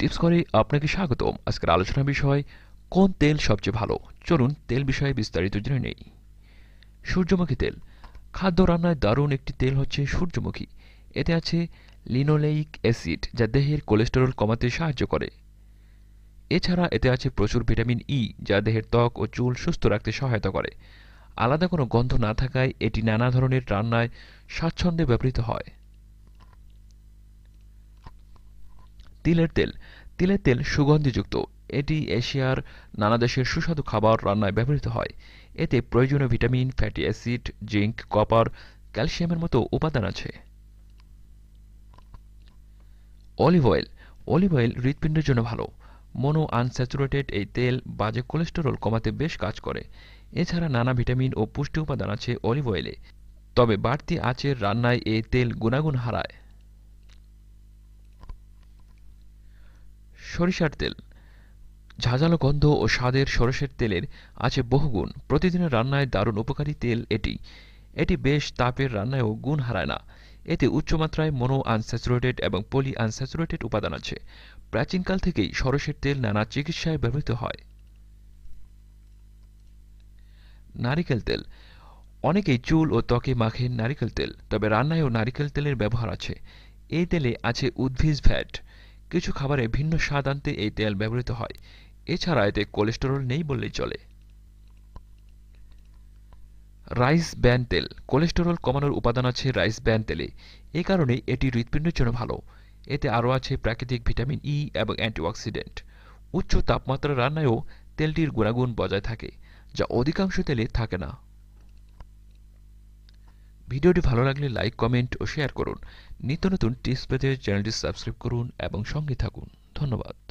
Tips করে আপনাকে স্বাগতম। আজকের আলোচনার বিষয়, কোন তেল সবচেয়ে ভালো? চলুন তেল বিষয়ে বিস্তারিত জেনে নেই। সূর্যমুখী তেল। খাদ্য রান্নায় দারুণ একটি তেল হচ্ছে সূর্যমুখী। এতে আছে লিনোলেইক অ্যাসিড যা দেহের কোলেস্টেরল কমাতে সাহায্য করে। এছাড়া এতে আছে প্রচুর ভিটামিন ই যা দেহের ত্বক ও চুল সুস্থ রাখতে সহায়তা করে। আলাদা কোনো গন্ধ না থাকায় এটি নানা ধরনের রান্নায় স্বাচ্ছন্দ্যে ব্যবহৃত হয়। তিলের তেল। তিলের তেল সুগন্ধিযুক্ত। এটি এশিয়ার নানা দেশের সুস্বাদু খাবার রান্নায় ব্যবহৃত হয়। এতে প্রয়োজনীয় vitamin, fatty acid zinc copper, ক্যালসিয়ামের মতো উপাদান আছে। Olive oil. অলিভ অয়েল হৃৎপিণ্ডের জন্য ভালো। মনো আনস্যাচুরেটেড এই তেল বাজে কোলেস্টেরল কমাতে বেশ কাজ করে। এছাড়া নানা ভিটামিন ও পুষ্টি উপাদান আছে অলিভ অয়েলে। তবে বাড়তি আঁচের রান্নায় এই তেল গুণাগুণ হারায়। সরিষার তেল। ঝাঁঝালো গন্ধ ও স্বাদের সরষের তেলের আছে বহুগুণ। প্রতিদিনের রান্নায় দারুণ উপকারী তেল এটি। এটি বেশ তাপের রান্নায়ও গুণ হারায় না। এতে উচ্চমাত্রায় মনো আনস্যাচুরেটেড এবং পলি আনস্যাচুরেটেড উপাদান আছে। প্রাচীনকাল থেকেই সরষের তেল নানা চিকিৎসায় ব্যবহৃত হয়। নারিকেল তেল। অনেকেই চুল ও ত্বকে মাখেন নারিকেল তেল, তবে রান্নায়ও নারিকেল তেলের ব্যবহার আছে। এই তেলে আছে উদ্ভিজ ফ্যাট। কিছু খাবারে ভিন্ন স্বাদ আনতে এই তেল ব্যবহৃত হয়। এছাড়া এতে কোলেস্টেরল নেই বললেই চলে। রাইস ব্যান তেল। কোলেস্টেরল কমানোর উপাদান আছে রাইস ব্যান তেলে। এ কারণে এটি হৃৎপিণ্ডের জন্য ভালো। এতে আরও আছে প্রাকৃতিক ভিটামিন ই এবং অ্যান্টিঅক্সিডেন্ট। উচ্চ তাপমাত্রা রান্নায়ও তেলটির গুণাগুণ বজায় থাকে, যা অধিকাংশ তেলে থাকে না। ভিডিওটি ভালো লাগলে লাইক, কমেন্ট ও শেয়ার করুন। নিত্য নতুন টিপস পেতে চ্যানেলটি সাবস্ক্রাইব করুন এবং সঙ্গে থাকুন। ধন্যবাদ।